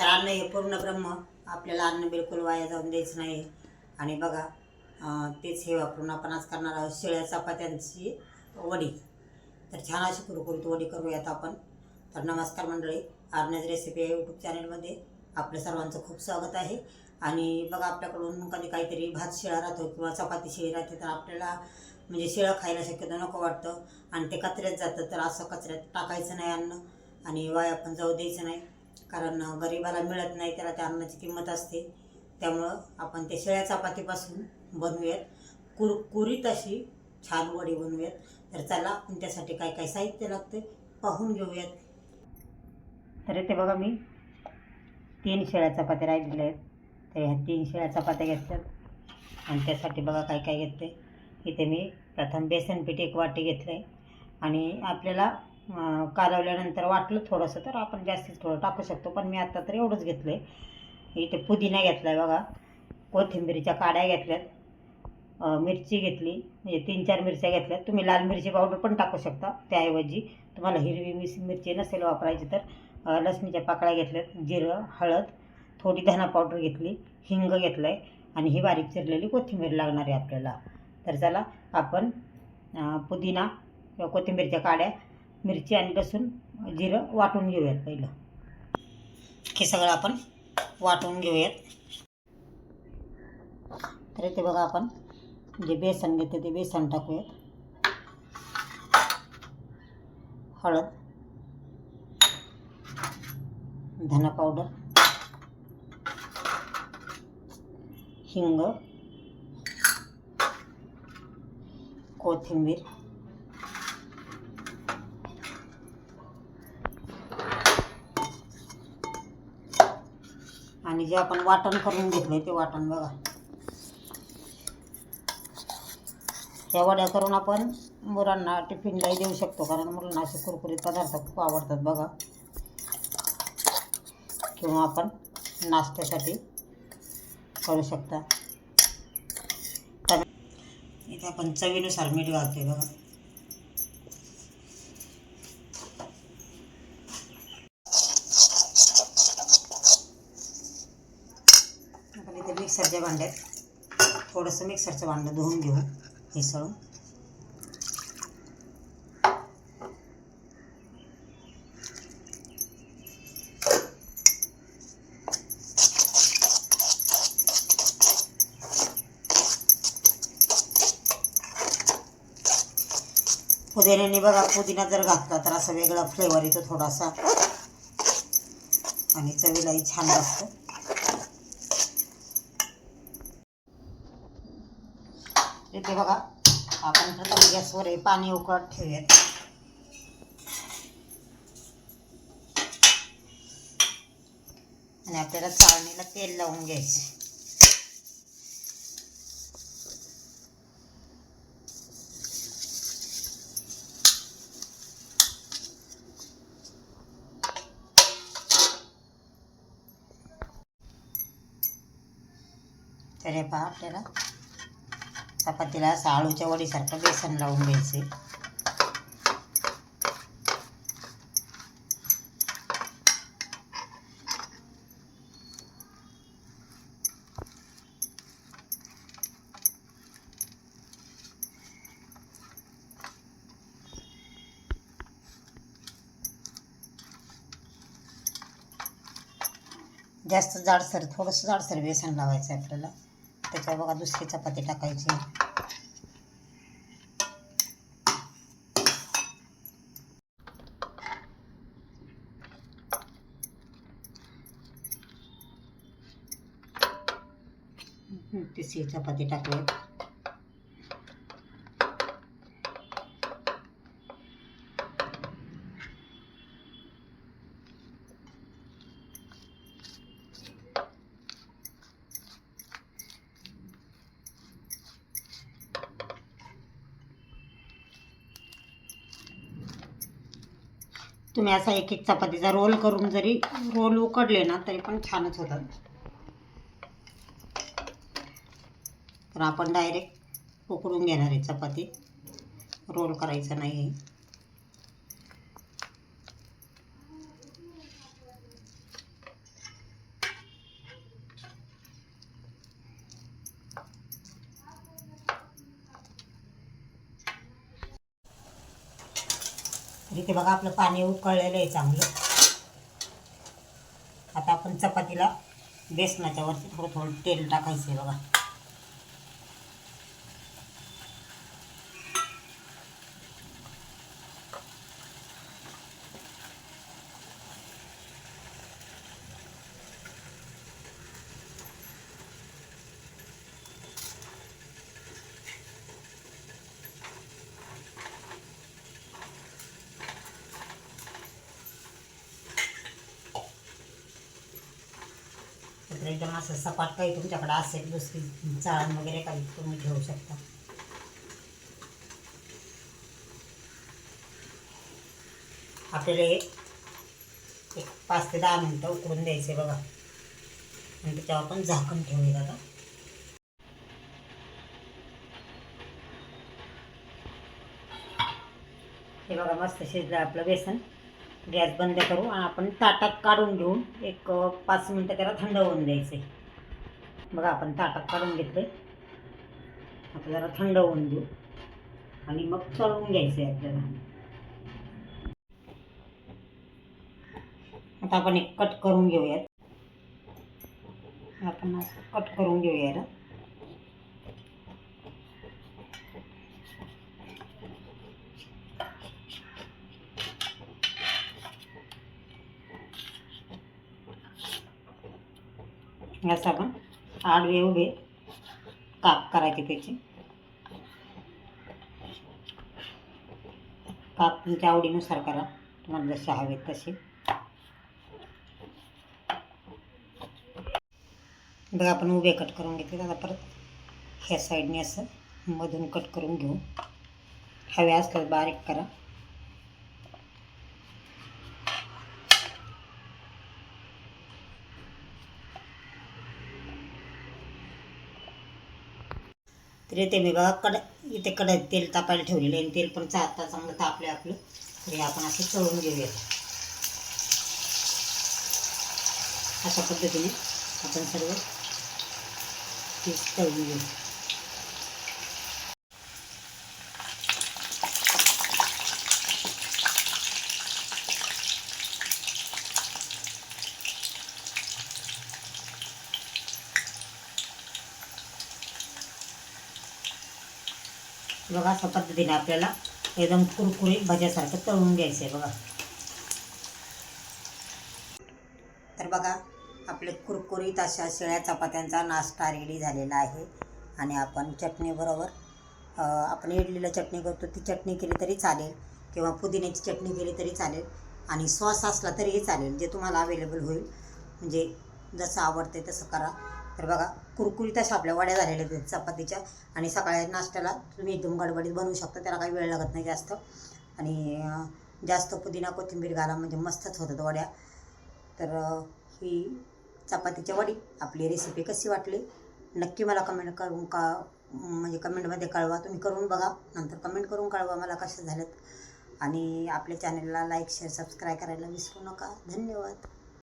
तर अन्न हे पूर्ण ब्रह्म आपल्याला अन्न बिलकुल वाया जाऊन द्यायचं नाही. आणि बघा तेच हे वापरून आपण आज करणार आहोत शिळ्या चपात्यांची वडी. तर छान अशी कुरकुरीत वडी करूयात आपण. तर नमस्कार मंडळी आर्नज रेसिपी या यूट्यूब चॅनलमध्ये आपल्या सर्वांचं खूप स्वागत आहे. आणि बघा आपल्याकडून कधी काहीतरी भात शिळा राहतो किंवा चपाती शिळी राहते तर आपल्याला म्हणजे शिळं खायला शक्यतो नको वाटतं. आणि ते कचऱ्यात जातं तर असं कचऱ्यात टाकायचं नाही अन्न. आणि वाया पण जाऊ द्यायचं नाही. कारण गरिबाला मिळत नाही त्याला त्या अन्नाची किंमत असते. त्यामुळं आपण ते शेळ्या चपातीपासून बनवूयात. कुरकुरीत अशी छान वडी बनवूयात. तर चला आपण त्यासाठी काय काय साहित्य लागते पाहून घेऊयात. तर ते बघा मी तीन शेळ्या चपात्या राहिलेल्या आहेत. तर ह्या तीन शेळ्या चपात्या घेतल्यात. आणि त्यासाठी बघा काय काय घेतले इथे मी प्रथम बेसन पीठ एक वाटी घेतलं आहे आणि आपल्याला कालवल्यानंतर वाटलं थोडंसं तर आपण जास्तीच थोडं टाकू शकतो. पण मी आत्ता तर एवढंच घेतलं आहे इथे पुदिना घेतला आहे बघा. कोथिंबीरीच्या काड्या घेतल्यात. मिरची घेतली. म्हणजे तीन चार मिरच्या घेतल्यात. तुम्ही लाल मिरची पावडर पण टाकू शकता त्याऐवजी. तुम्हाला हिरवी मिस मिरची नसेल वापरायची तर. लसणीच्या पाकळ्या घेतल्यात. जिरं हळद थोडी धना पावडर घेतली. हिंग घेतलं आहे आणि ही बारीक चिरलेली कोथिंबीर लागणार आहे आपल्याला. तर चला आपण पुदिना किंवा कोथिंबीरच्या काड्या मिरची आणि लसूण जिरं वाटून घेऊयात पहिलं. हे सगळं आपण वाटून घेऊयात. तर इथे बघा आपण जे बेसन घेते ते बेसन टाकूयात. हळद धना पावडर हिंग कोथिंबीर आणि जे आपण वाटण करून घेतलंय ते वाटण बघा. ह्या वड्या करून आपण मुलांना टिफिनलाही देऊ शकतो कारण मुलांना असे कुरकुरीत पदार्थ खूप आवडतात बघा. किंवा आपण नाश्त्यासाठी करू शकता. इथे आपण चवीनुसार मीठ घालते बघा आपण इथे मिक्सरच्या भांड्यात थोडंसं मिक्सरचं भांडं धुवून घेऊ मिसळून. पुदिन्याने बघा पुदिना जर घातला तर असं वेगळा फ्लेवर येतो थोडासा. आणि चवीलाही छान लागतं. इथे बघा. आपण प्रथम गॅसवर हे पाणी उकळत ठेवूयात. आणि आपल्याला चाळणीला तेल लावून घ्यायचं. तर हे पहा आपल्याला. चपातीला असं आळूच्या वडीसारखं बेसन लावून घ्यायचे. जास्त जाडसर थोडंसं जाडसर बेसन लावायचं आहे आपल्याला. त्याच्यावर बघा दुसरी चपाती टाकायची. तिसरी चपाती टाकली तुम्ही असा एक एक चपातीचा रोल करून जरी रोल उकडले ना तरी पण छानच होतात. तर आपण डायरेक्ट उकडून घेणार आहे चपाती. रोल करायचं नाही आहे तर म्हणजे इथे बघा आपलं पाणी उकळलेलं आहे चांगलं. आता आपण चपातीला बेसनाच्या वरती थोडं थोडं तेल टाकायचं आहे बघा. तर एकदम असं सपाट काही तुमच्याकडे असेल दुसरी चाळण वगैरे काही तुम्ही ठेवू शकता. आपल्याला एक पाच ते दहा मिनटं उकळून द्यायचे बघा. आणि त्याच्यावर आपण झाकण ठेवूया दादा हे बघा मस्त शिजलं आपलं बेसन. गॅस बंद करू आणि आपण ताटात काढून घेऊन एक पाच मिनटं त्याला थंड होऊन द्यायचे. बघा आपण ताटात काढून घेतले आता जरा थंड होऊन देऊ. आणि मग तळून घ्यायचं आहे आपल्याला. आता आपण एक कट करून घेऊयात. आपण असं कट करून घेऊया याला. असं आपण आडवे उभे. काप करायचे त्याचे? काप तुमच्या आवडीनुसार करा. तुम्हाला जसे हवेत तसे. बघा आपण उभे कट करून घेतले. आता परत ह्या साईडने असं मधून कट करून घेऊ. हवे असल्यास बारीक करा. तर येते मी बघा कड इथे कढईत तेल तापायला ठेवलेलं आहे आणि तेल पण चालता चांगलं तापले आपलं. तरी आपण असं चळून घेऊयात. अशा पद्धतीने आपण सर्व पीस तळून घेऊ. बघा अशा पद्धतीने आपल्याला एकदम कुरकुरीत भज्यासारखं तळून घ्यायचं आहे बघा. तर बघा आपले कुरकुरीत अशा शेळ्या चपात्यांचा नाश्ता रेडी झालेला आहे. आणि आपण चटणीबरोबर आपण इडलीला चटणी करतो ती चटणी केली तरी चालेल किंवा पुदिन्याची चटणी केली तरी चालेल आणि सॉस असला तरीही चालेल जे तुम्हाला अवेलेबल होईल. म्हणजे जसं आवडते तसं करा. तर बघा कुरकुरीत अशा आपल्या वड्या झालेल्या आहेत चपातीच्या. आणि सकाळी नाश्त्याला तुम्ही एकदम गडबडीत बनवू शकता त्याला काही वेळ लागत नाही जास्त. आणि जास्त पुदिना कोथिंबीर घाला म्हणजे मस्तच होतात वड्या. तर ही चपातीच्या वडी आपली रेसिपी कशी वाटली? नक्की मला कमेंट करून का म्हणजे कमेंटमध्ये कळवा. तुम्ही करून बघा नंतर कमेंट करून कळवा मला कशा झाल्यात. आणि आपल्या चॅनलला लाईक शेअर सबस्क्राईब करायला विसरू नका. धन्यवाद.